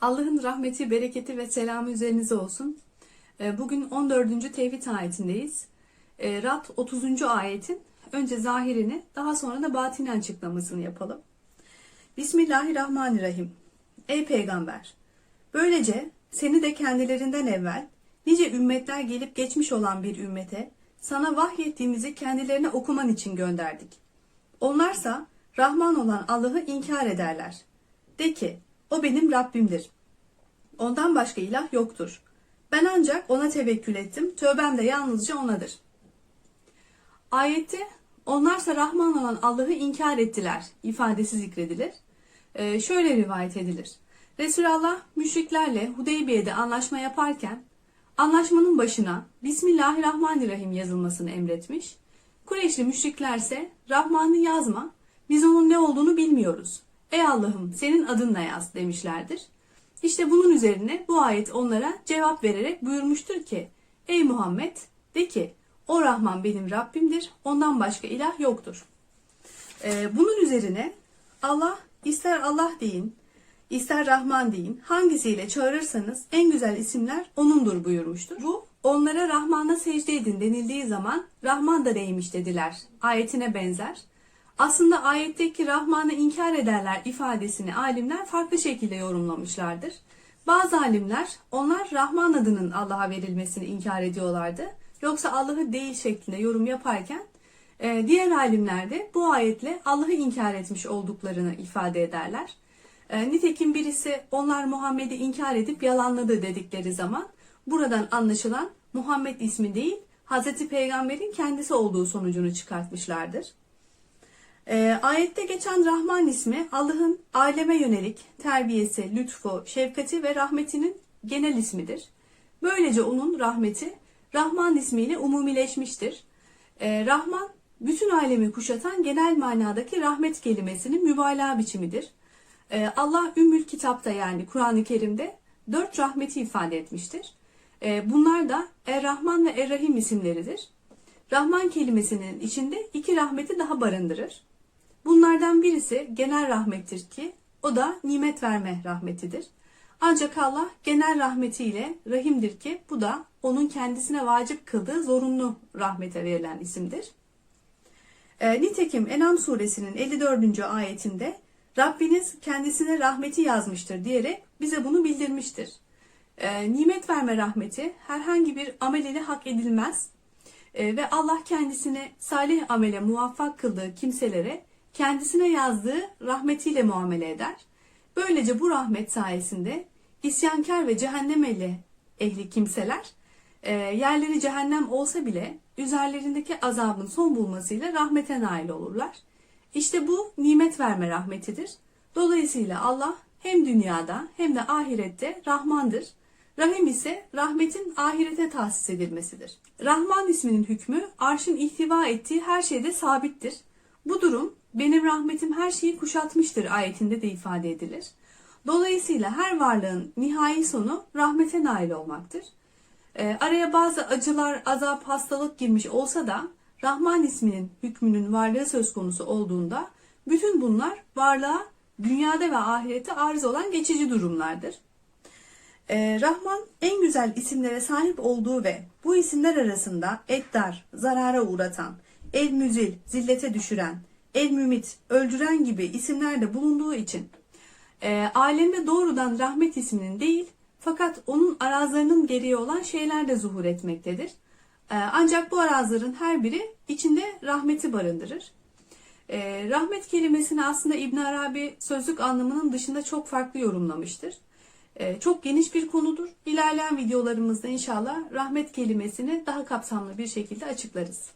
Allah'ın rahmeti, bereketi ve selamı üzerinize olsun. Ee, Bugün 14. tevhid ayetindeyiz. Ee, Rad 30. ayetin önce zahirini daha sonra da batini açıklamasını yapalım. Bismillahirrahmanirrahim. Ey peygamber! Böylece seni de kendilerinden evvel nice ümmetler gelip geçmiş olan bir ümmete sana vahyettiğimizi kendilerine okuman için gönderdik. Onlarsa Rahman olan Allah'ı inkar ederler. De ki, o benim Rabbimdir. Ondan başka ilah yoktur. Ben ancak ona tevekkül ettim, tövbem de yalnızca onadır. Ayette, onlarsa Rahman olan Allah'ı inkar ettiler ifadesi zikredilir. Ee, şöyle rivayet edilir. Resulullah müşriklerle Hudeybiye'de anlaşma yaparken, anlaşmanın başına Bismillahirrahmanirrahim yazılmasını emretmiş. Kureyşli müşriklerse Rahman'ı yazma, biz onun ne olduğunu bilmiyoruz. Ey Allah'ım senin adınla yaz demişlerdir. İşte bunun üzerine bu ayet onlara cevap vererek buyurmuştur ki Ey Muhammed de ki o Rahman benim Rabbimdir ondan başka ilah yoktur. Ee, bunun üzerine Allah ister Allah deyin ister Rahman deyin hangisiyle çağırırsanız en güzel isimler onundur buyurmuştur. Bu onlara Rahman'a secde edin denildiği zaman Rahman da neymiş dediler ayetine benzer. Aslında ayetteki Rahman'ı inkar ederler ifadesini alimler farklı şekilde yorumlamışlardır. Bazı alimler onlar Rahman adının Allah'a verilmesini inkar ediyorlardı. Yoksa Allah'ı değil şeklinde yorum yaparken e, diğer alimler de bu ayetle Allah'ı inkar etmiş olduklarını ifade ederler. E, nitekim birisi onlar Muhammed'i inkar edip yalanladı dedikleri zaman buradan anlaşılan Muhammed ismi değil Hazreti Peygamber'in kendisi olduğu sonucunu çıkartmışlardır. E, ayette geçen Rahman ismi Allah'ın aleme yönelik terbiyesi, lütfu, şefkati ve rahmetinin genel ismidir. Böylece onun rahmeti Rahman ismiyle umumileşmiştir. E, Rahman bütün alemi kuşatan genel manadaki rahmet kelimesinin mübalağa biçimidir. E, Allah Ümmül Kitap'ta yani Kur'an-ı Kerim'de dört rahmeti ifade etmiştir. E, bunlar da Er-Rahman ve Er-Rahim isimleridir. Rahman kelimesinin içinde iki rahmeti daha barındırır. Bunlardan birisi genel rahmettir ki o da nimet verme rahmetidir. Ancak Allah genel rahmetiyle rahimdir ki bu da onun kendisine vacip kıldığı zorunlu rahmete verilen isimdir. E, nitekim Enam suresinin 54. ayetinde Rabbiniz kendisine rahmeti yazmıştır diyerek bize bunu bildirmiştir. E, nimet verme rahmeti herhangi bir amel ile hak edilmez E, ve Allah kendisine salih amele muvaffak kıldığı kimselere kendisine yazdığı rahmetiyle muamele eder. Böylece bu rahmet sayesinde isyankar ve cehennem ehli, ehli kimseler e, yerleri cehennem olsa bile üzerlerindeki azabın son bulmasıyla rahmete nail olurlar. İşte bu nimet verme rahmetidir. Dolayısıyla Allah hem dünyada hem de ahirette Rahmandır. Rahim ise rahmetin ahirete tahsis edilmesidir. Rahman isminin hükmü arşın ihtiva ettiği her şeyde sabittir. Bu durum benim rahmetim her şeyi kuşatmıştır ayetinde de ifade edilir. Dolayısıyla her varlığın nihai sonu rahmete nail olmaktır. Ee, araya bazı acılar, azap, hastalık girmiş olsa da Rahman isminin hükmünün varlığı söz konusu olduğunda bütün bunlar varlığa dünyada ve ahirette arız olan geçici durumlardır. Ee, Rahman en güzel isimlere sahip olduğu ve bu isimler arasında Eddar, zarara uğratan, El Müzil, zillete düşüren, El Mümit, öldüren gibi isimler de bulunduğu için e, alemde doğrudan rahmet isminin değil fakat onun arazlarının gereği olan şeyler de zuhur etmektedir. E, ancak bu arazların her biri içinde rahmeti barındırır. E, rahmet kelimesini aslında İbn Arabi sözlük anlamının dışında çok farklı yorumlamıştır. E, çok geniş bir konudur. İlerleyen videolarımızda inşallah rahmet kelimesini daha kapsamlı bir şekilde açıklarız.